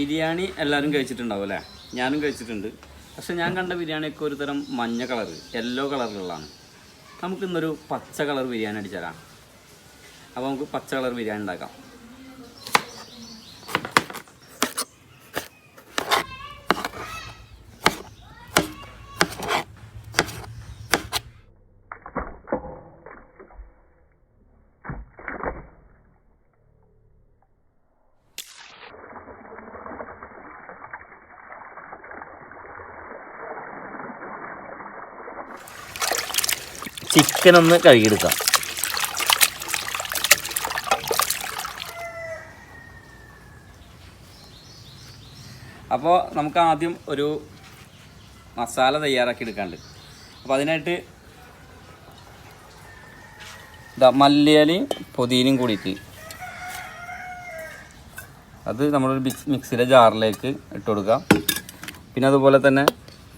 ബിരിയാണി എല്ലാവരും കഴിച്ചിട്ടുണ്ടാവും അല്ലേ? ഞാനും കഴിച്ചിട്ടുണ്ട്. പക്ഷെ ഞാൻ കണ്ട ബിരിയാണിയൊക്കെ ഒരു തരം മഞ്ഞ കളർ യെല്ലോ കളറിലുള്ളതാണ്. നമുക്കിന്നൊരു പച്ച കളർ ബിരിയാണി അടിച്ചാലാം അപ്പോൾ നമുക്ക് പച്ച കളർ ബിരിയാണി ഉണ്ടാക്കാം. ചിക്കൻ ഒന്ന് കഴുകിയെടുക്കാം. അപ്പോൾ നമുക്ക് ആദ്യം ഒരു മസാല തയ്യാറാക്കി എടുക്കാണ്ട് അപ്പോൾ അതിനായിട്ട് ഇതാ മല്ലിയിലയും പുതിനയും കൂടിയിട്ട് അത് നമ്മളൊരു മിക്സ് മിക്സിയുടെ ജാറിലേക്ക് ഇട്ട് കൊടുക്കാം. പിന്നെ അതുപോലെ തന്നെ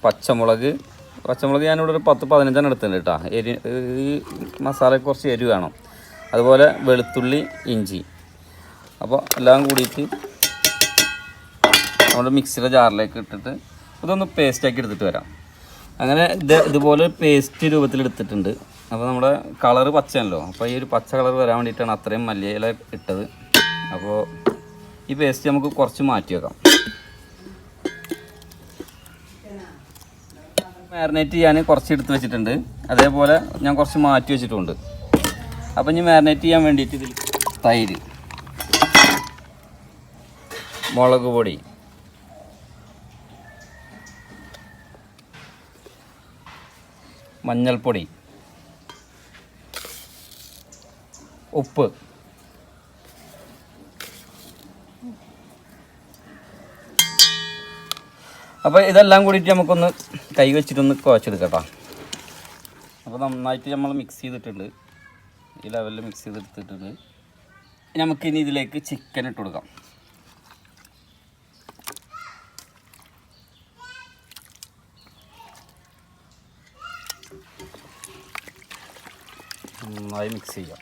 പച്ചമുളക് പച്ചമുളക് ഞാനിവിടെ ഒരു പത്ത് പതിനഞ്ചെണ്ണം എടുത്തിട്ടുണ്ട് കേട്ടോ. എരി ഈ കുറച്ച് എരി വേണം. അതുപോലെ വെളുത്തുള്ളി ഇഞ്ചി. അപ്പോൾ എല്ലാം കൂടിയിട്ട് നമ്മുടെ മിക്സിയുടെ ജാറിലേക്ക് ഇട്ടിട്ട് ഇതൊന്ന് പേസ്റ്റാക്കി എടുത്തിട്ട് വരാം. അങ്ങനെ ഇത് ഇതുപോലെ പേസ്റ്റ് രൂപത്തിൽ എടുത്തിട്ടുണ്ട്. അപ്പോൾ നമ്മുടെ കളറ് പച്ചയല്ലോ അപ്പോൾ ഈ ഒരു പച്ച കളർ വരാൻ വേണ്ടിയിട്ടാണ് അത്രയും മല്ലിയില ഇട്ടത്. അപ്പോൾ ഈ പേസ്റ്റ് നമുക്ക് കുറച്ച് മാറ്റി വെക്കാം. മാരിനേറ്റ് ചെയ്യാൻ കുറച്ച് എടുത്ത് വെച്ചിട്ടുണ്ട്. അതേപോലെ ഞാൻ കുറച്ച് മാറ്റി വെച്ചിട്ടുണ്ട്. അപ്പം ഇനി മാരിനേറ്റ് ചെയ്യാൻ വേണ്ടിയിട്ട് ഇതിൽ തൈര് മുളക് പൊടി മഞ്ഞൾപ്പൊടി ഉപ്പ് അപ്പോൾ ഇതെല്ലാം കൂടിയിട്ട് നമുക്കൊന്ന് കൈ വെച്ചിട്ടൊന്ന് കുഴച്ചെടുക്കട്ടോ. അപ്പോൾ നന്നായിട്ട് നമ്മൾ മിക്സ് ചെയ്തിട്ടുണ്ട്. ഈ ലെവലിൽ മിക്സ് ചെയ്തെടുത്തിട്ടുണ്ട്. നമുക്കിനി ഇതിലേക്ക് ചിക്കൻ ഇട്ട് കൊടുക്കാം. നന്നായി മിക്സ് ചെയ്യാം.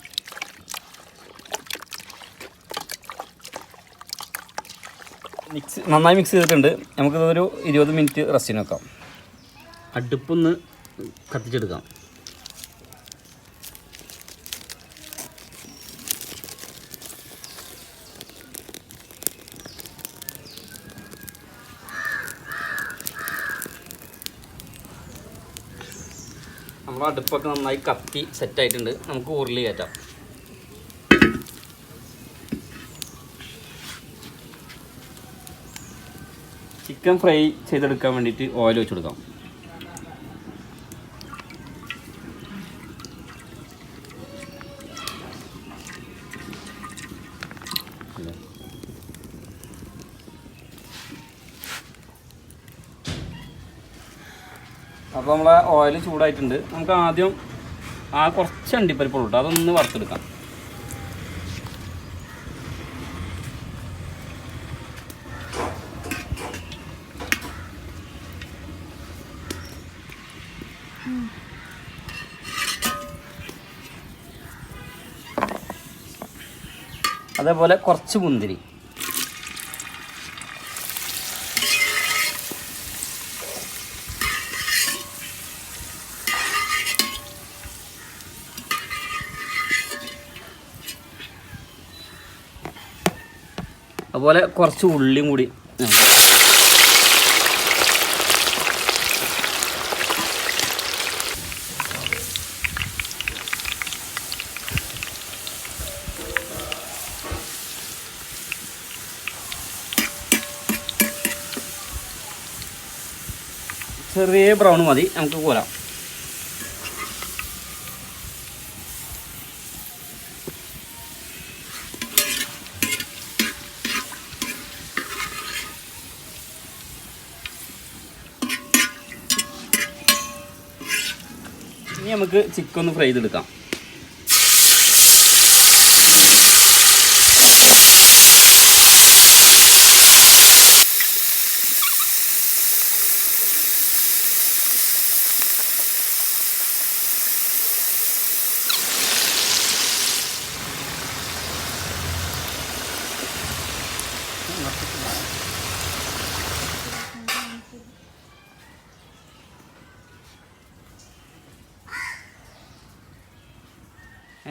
മിക്സ് നന്നായി മിക്സ് ചെയ്തിട്ടുണ്ട്. നമുക്കിതൊരു ഇരുപത് മിനിറ്റ് റെസ്റ്റിന് വെക്കാം. അടുപ്പൊന്ന് കത്തിച്ചെടുക്കാം. നമ്മുടെ അടുപ്പൊക്കെ നന്നായി കത്തി സെറ്റായിട്ടുണ്ട് നമുക്ക് ഉരുളി കയറ്റാം. ചിക്കൻ ഫ്രൈ ചെയ്തെടുക്കാൻ വേണ്ടിയിട്ട് ഓയിൽ വെച്ച് കൊടുക്കാം. അപ്പോൾ നമ്മളെ ഓയിൽ ചൂടായിട്ടുണ്ട്. നമുക്ക് ആദ്യം ആ കുറച്ച് അണ്ടിപ്പരിപ്പുള്ളൂ കേട്ടോ അതൊന്ന് വറുത്തെടുക്കാം. അതേപോലെ കുറച്ച് മുന്തിരി. അതുപോലെ കുറച്ച് ഉള്ളിയും കൂടി. ചെറിയ ബ്രൗൺ മതി. നമുക്ക് കോരാം. ഇനി നമുക്ക് ചിക്കൻ ഒന്ന് ഫ്രൈ ചെയ്തെടുക്കാം.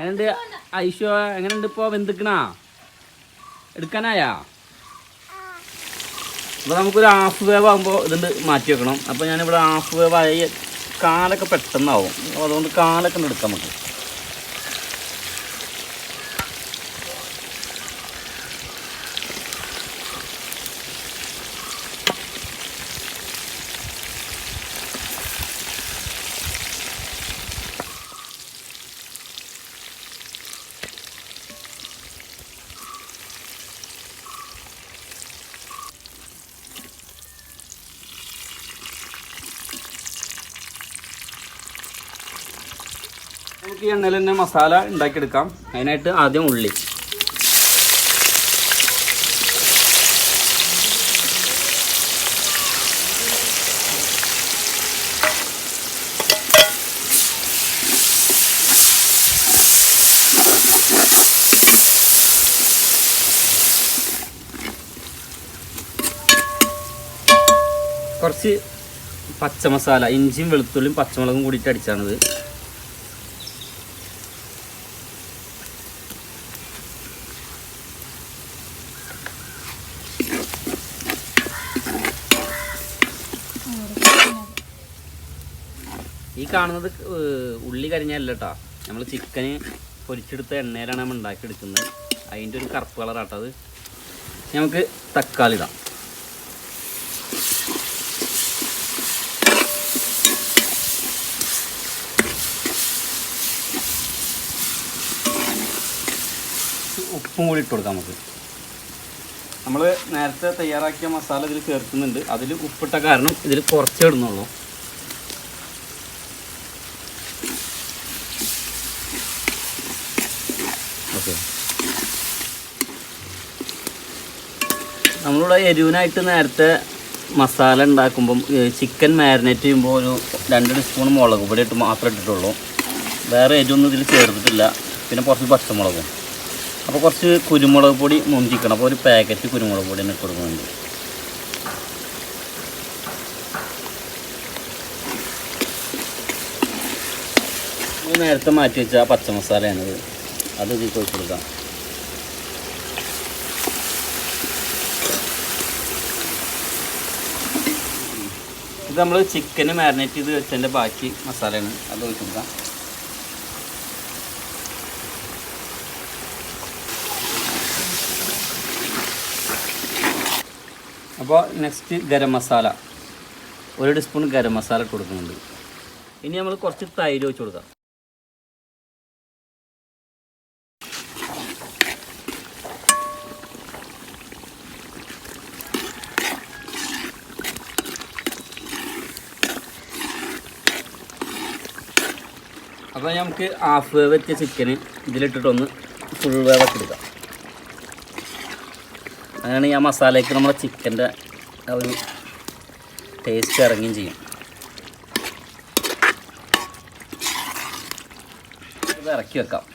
എങ്ങനെയുണ്ട്? ഐശോ എങ്ങനെയുണ്ട് ഇപ്പോ വെന്തിക്കണാ? എടുക്കാനായാ? അപ്പോൾ നമുക്കൊരു ഹാഫ് വേവ് ആകുമ്പോൾ ഇതുണ്ട് മാറ്റി വെക്കണം. അപ്പോൾ ഞാനിവിടെ ഹാഫ് വേവ് ആയി കാലൊക്കെ പെട്ടെന്നാവും. അതുകൊണ്ട് കാലൊക്കെ എടുക്കാം നമുക്ക് നമുക്ക് ഈ എണ്ണയിൽ തന്നെ മസാല ഉണ്ടാക്കിയെടുക്കാം. അതിനായിട്ട് ആദ്യം ഉള്ളി. കുറച്ച് പച്ചമസാല ഇഞ്ചിയും വെളുത്തുള്ളിയും പച്ചമുളകും കൂടിയിട്ട് അടിച്ചാണിത്. കാണുന്നത് ഉള്ളി കരിഞ്ഞല്ല കേട്ടോ നമ്മൾ ചിക്കന് പൊരിച്ചെടുത്ത എണ്ണയിലാണ് നമ്മൾ ഉണ്ടാക്കിയെടുക്കുന്നത്. അതിന്റെ ഒരു കറുപ്പ് കളറാട്ടോ അത്. നമുക്ക് തക്കാളി ഇടാം. ഉപ്പും കൂടി ഇട്ട് കൊടുക്കാം നമുക്ക്. നമ്മൾ നേരത്തെ തയ്യാറാക്കിയ മസാല ഇതിൽ ചേർക്കുന്നുണ്ട്. അതിൽ ഉപ്പിട്ട കാരണം ഇതിൽ കുറച്ചേ ഇടുന്നുള്ളൂ. നമ്മളിവിടെ എരിവിനായിട്ട് നേരത്തെ മസാല ഉണ്ടാക്കുമ്പം ചിക്കൻ മാരിനേറ്റ് ചെയ്യുമ്പോൾ ഒരു രണ്ട് ടീസ്പൂൺ മുളക് പൊടി ഇട്ട് മാത്രമേ ഇട്ടിട്ടുള്ളൂ. വേറെ എരിവൊന്നും ഇതിൽ ചേർത്തിട്ടില്ല. പിന്നെ കുറച്ച് പച്ചമുളകും. അപ്പോൾ കുറച്ച് കുരുമുളക് പൊടി മുഞ്ചിക്കണം അപ്പോൾ ഒരു പാക്കറ്റ് കുരുമുളക് പൊടി തന്നെ കൊടുക്കുന്നുണ്ട് നേരത്തെ മാറ്റി വെച്ച പച്ചമസാലയാണിത്. അത് ഇതിൽ കൊടുക്കാം. ഇത് നമ്മൾ ചിക്കന് മാരിനേറ്റ് ചെയ്ത് വെച്ചതിന്റെ ബാക്കി മസാലയാണ്. അത് ഒഴിച്ച് അപ്പോൾ നെക്സ്റ്റ് ഗരം മസാല. ഒരു ടീസ്പൂൺ ഗരം മസാല കൊടുക്കുന്നുണ്ട്. ഇനി നമ്മൾ കുറച്ച് തൈര് വെച്ച് കൊടുക്കാം. അപ്പോൾ നമുക്ക് ഹാഫ് വേവ് എത്തിയ ചിക്കന് ഇതിലിട്ടിട്ടൊന്ന് ഫുൾ വേവൊക്കെ എടുക്കാം. അങ്ങനെയാണ് ആ മസാലയ്ക്ക് നമ്മുടെ ചിക്കന്റെ ആ ഒരു ടേസ്റ്റ് ഇറങ്ങുകയും ചെയ്യും. ഇത് ഇറക്കി വെക്കാം.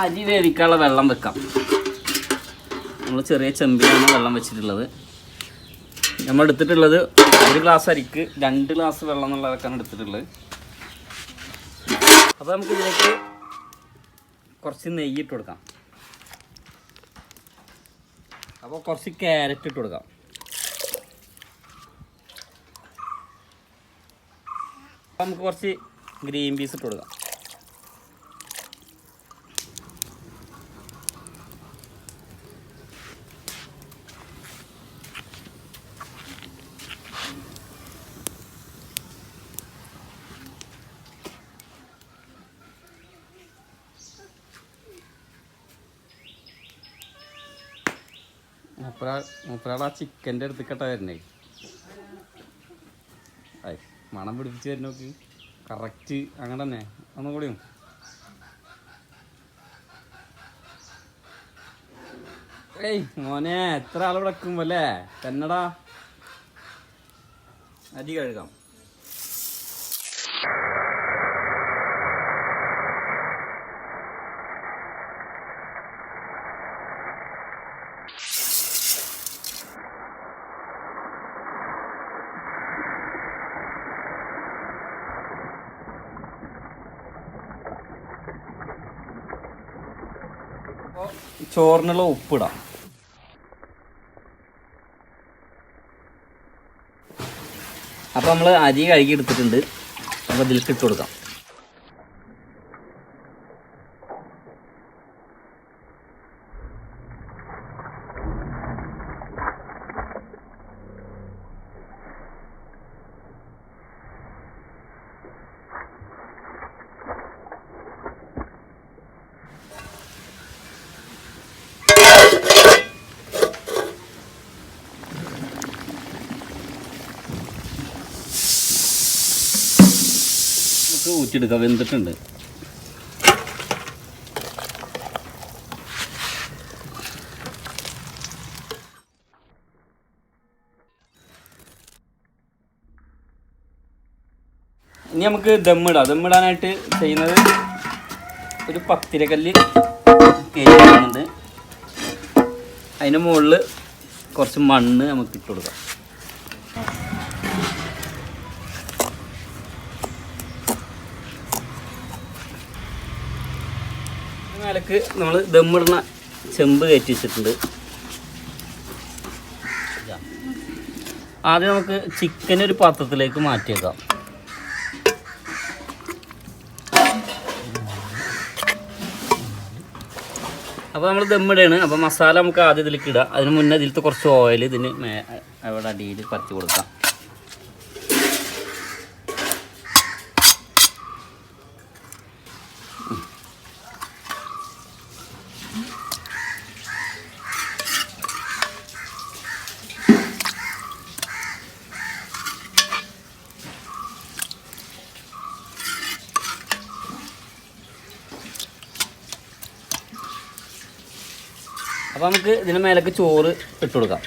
അരി വേവിക്കാനുള്ള വെള്ളം വെക്കാം. നമ്മൾ ചെറിയ ചെമ്പിലാണ് വെള്ളം വെച്ചിട്ടുള്ളത്. നമ്മൾ എടുത്തിട്ടുള്ളത് ഒരു ഗ്ലാസ് അരിക്ക് രണ്ട് ഗ്ലാസ് വെള്ളം എന്നുള്ളതൊക്കെയാണ് എടുത്തിട്ടുള്ളത്. അപ്പോൾ നമുക്ക് ഇതിലേക്ക് കുറച്ച് നെയ്യ് ഇട്ട് കൊടുക്കാം. അപ്പോൾ കുറച്ച് ക്യാരറ്റ് ഇട്ട് കൊടുക്കാം. നമുക്ക് കുറച്ച് ഗ്രീൻ പീസ് ഇട്ട് കൊടുക്കാം. മൂപ്പരാ ചിക്കന്റെ അടുത്ത് വരുന്നേ ആയി മണം പിടിപ്പിച്ച് വരുന്ന നോക്ക്. കറക്റ്റ് അങ്ങനെ തന്നെ ഒന്നും. കൂടിയും ഏയ് മോനെ എത്ര ആൾ വിളക്കുമ്പോ അല്ലേ? തന്നടാ. അരി കഴുകാം അപ്പോൾ ചോറിനുള്ള ഉപ്പിടാം. അപ്പോൾ നമ്മൾ അരി കഴുകി എടുത്തിട്ടുണ്ട് അപ്പോൾ ഇതിലേക്ക് ഇട്ട് കൊടുക്കാം. നമുക്ക് ഊറ്റിയെടുക്കാം വെന്തിട്ടുണ്ട്. ഇനി നമുക്ക് ദമ്മിടാം ദമ്മിടാനായിട്ട് ചെയ്യുന്നത് ഒരു പത്തിരക്കല്ല് എരിയുന്നുണ്ട് അതിന് മുകളിൽ കുറച്ച് മണ്ണ് നമുക്ക് ഇട്ട് കൊടുക്കാം. മേലക്ക് നമ്മൾ ദമ്മിടുന്ന ചെമ്പ് കയറ്റി വെച്ചിട്ടുണ്ട്. ആദ്യം നമുക്ക് ചിക്കൻ ഒരു പാത്രത്തിലേക്ക് മാറ്റിയേക്കാം. അപ്പോൾ നമ്മൾ ദമ്മിടുകയാണ് അപ്പോൾ മസാല നമുക്ക് ആദ്യം ഇതിലേക്ക് ഇടാം. അതിന് മുന്നേ ഇതിലത്തെ കുറച്ച് ഓയിൽ ഇതിന് അവിടെ അടിയിൽ പറിച്ചു കൊടുക്കാം. അപ്പോൾ നമുക്ക് ഇതിന് മേലേക്ക് ചോറ് ഇട്ട് കൊടുക്കാം.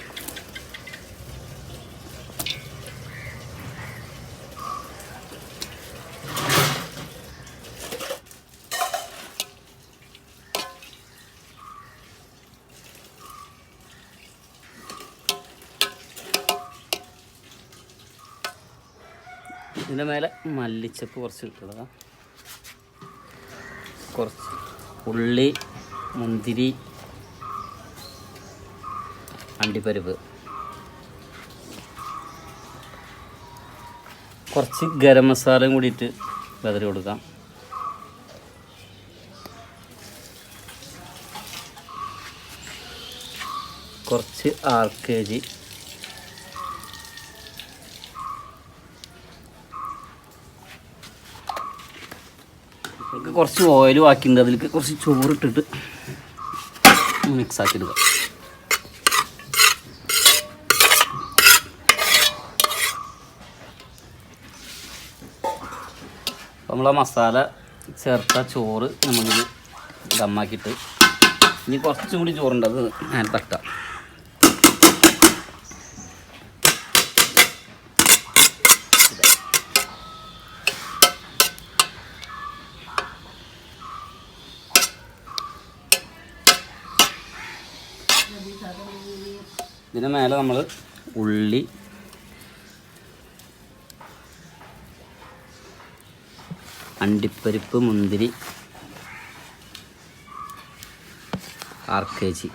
ഇതിന്റെ മേലെ മല്ലിച്ചപ്പ് കുറച്ച് ഇട്ട് കുറച്ച് ഉള്ളി മുന്തിരി അണ്ടിപ്പരിപ്പ്. കുറച്ച് ഗരം മസാലയും കൂടിയിട്ട് വെതറി കൊടുക്കാം. കുറച്ച് ആർ കെ ജി കുറച്ച് ഓയിൽ ബാക്കിയുണ്ട് അതിലേക്ക് കുറച്ച് ചോറിട്ടിട്ട് മിക്സ് ആ മസാല ചേർത്ത ചോറ് നമ്മളിത് ദമ്മാക്കിയിട്ട്. ഇനി കുറച്ചും കൂടി ചോറുണ്ട് അത് ഞാൻ തട്ടാം ഇതിന് മേലെ നമ്മൾ ഉള്ളി അണ്ടിപ്പരിപ്പ് മുന്തിരി ആർ കെ ജി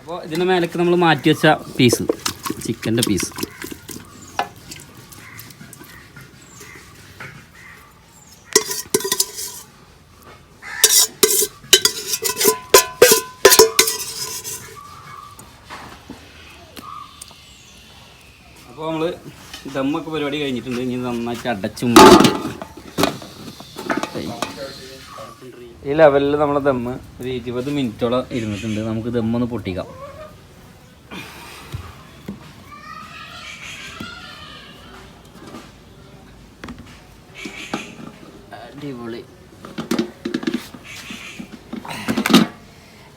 അപ്പോൾ ഇതിന്റെ മേലേക്ക് നമ്മൾ മാറ്റി വെച്ച പീസ് ചിക്കന്റെ പീസ് അപ്പോൾ നമ്മൾ ദമ്മൊക്കെ പരിപാടി കഴിഞ്ഞിട്ടുണ്ട് നന്നായിട്ട് അടച്ചു. ഈ ലെവലിൽ നമ്മളെ ദമ്മ് ഒരു ഇരുപത് മിനിറ്റോളം ഇരുന്നിട്ടുണ്ട്. നമുക്ക് ദമ്മൊന്ന് പൊട്ടിക്കാം. അടിപൊളി.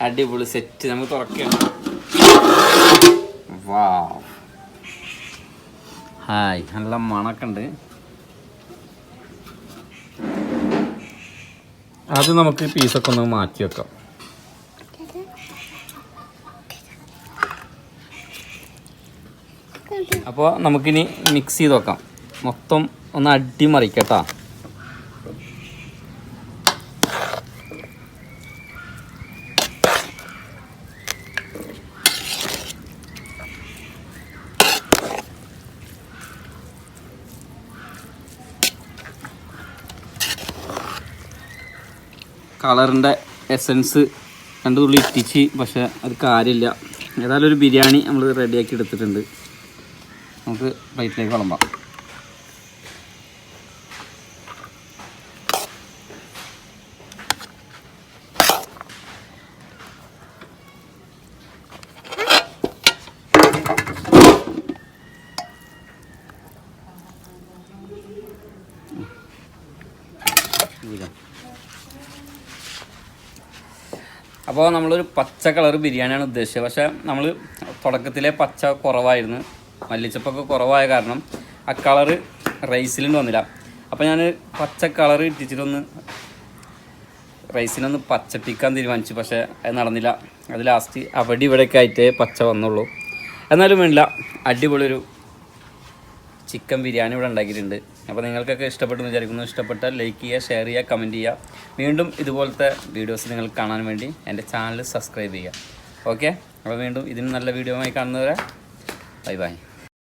അടിപൊളി സെറ്റ് നമുക്ക് തുറക്കണം വാ ഹായ് നല്ല മണൊക്കെ അത് നമുക്ക് പീസൊക്കെ ഒന്ന് മാറ്റി വെക്കാം. അപ്പോൾ നമുക്കിനി മിക്സ് ചെയ്ത് വെക്കാം. മൊത്തം ഒന്ന് അടിമറിക്കട്ടോ. കളറിന്റെ എസൻസ് രണ്ട് തുള്ളി ഇറ്റിച്ച് പക്ഷെ അത് കാര്യമില്ല. ഏതായാലും ഒരു ബിരിയാണി നമ്മൾ റെഡിയാക്കി എടുത്തിട്ടുണ്ട്. നമുക്ക് പ്ലേറ്റിലേക്ക് വിളമ്പാം. അപ്പോൾ നമ്മളൊരു പച്ച കളർ ബിരിയാണിയാണ് ഉദ്ദേശിച്ചത്. പക്ഷേ നമ്മൾ തുടക്കത്തിലെ പച്ച കുറവായിരുന്നു. മല്ലിച്ചപ്പൊക്കെ കുറവായ കാരണം ആ കളർ റൈസിലുണ്ട് വന്നില്ല. അപ്പോൾ ഞാൻ പച്ച കളർ ഇട്ടിച്ചിട്ടൊന്ന് റൈസിനൊന്ന് പച്ചപ്പിക്കാൻ തീരുമാനിച്ചു. പക്ഷേ അത് നടന്നില്ല. അത് ലാസ്റ്റ് അവിടെ ഇവിടെയൊക്കെ ആയിട്ടേ പച്ച വന്നുള്ളൂ. എന്നാലും വേണ്ടില്ല. അടിപൊളിയൊരു ചിക്കൻ ബിരിയാണി ഇവിടെ ഉണ്ടാക്കിയിട്ടുണ്ട്. അപ്പോൾ നിങ്ങൾക്കൊക്കെ ഇഷ്ടപ്പെട്ടെന്ന് വിചാരിക്കുന്നു. ഇഷ്ടപ്പെട്ടാൽ ലൈക്ക് ചെയ്യുക ഷെയർ ചെയ്യുക കമന്റ് ചെയ്യുക. വീണ്ടും ഇതുപോലത്തെ വീഡിയോസ് നിങ്ങൾ കാണാൻ വേണ്ടി എന്റെ ചാനൽ സബ്സ്ക്രൈബ് ചെയ്യുക. ഓക്കെ അപ്പോൾ വീണ്ടും ഇതിന് നല്ല വീഡിയോ ആയി കാണുന്നവരെ ബൈ ബൈ